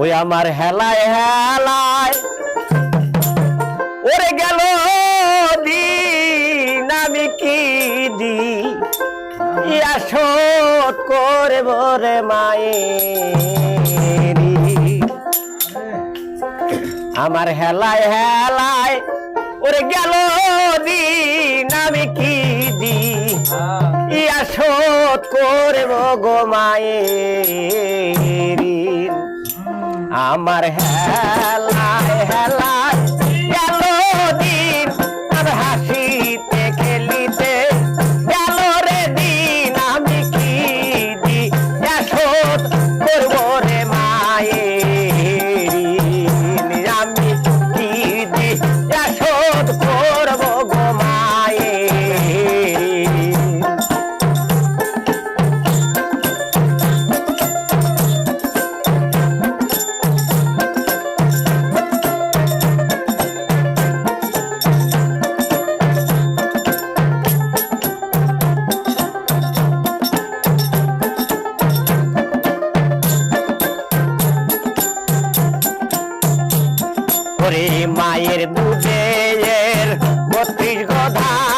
ওই আমার হেলায় হেলায় ওরে গেল দিন, আমি কি দি শোধ করে বরে মায়েরি। আমার হেলায় হেলায় ওরে গেল দিন করব গো মায়ের আমার হেলায় হেলা মায়ের দুধের বত্রিশ গধা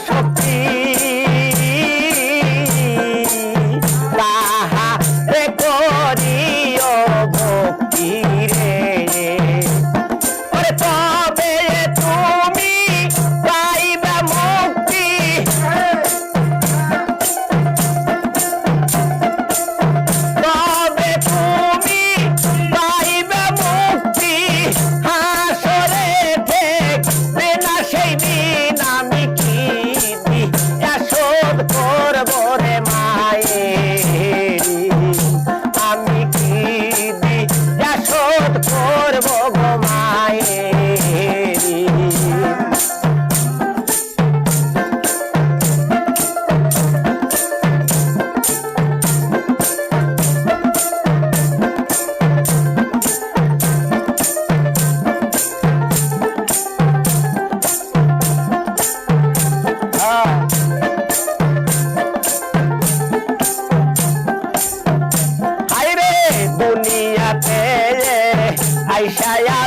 শক্তি তাহারে করিও ভক্তি রে? পরে Aisha ya.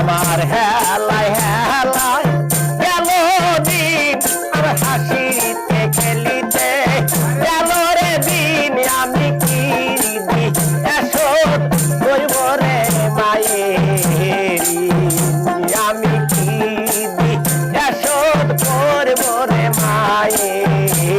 আমার হেলাই হেলায় গেল দিন, আর হাসিতে খেলিতে গেল রে দিন, আমি কি এসো কইব রে মায়েরি আমি কি এসো, করব রে মায়েরি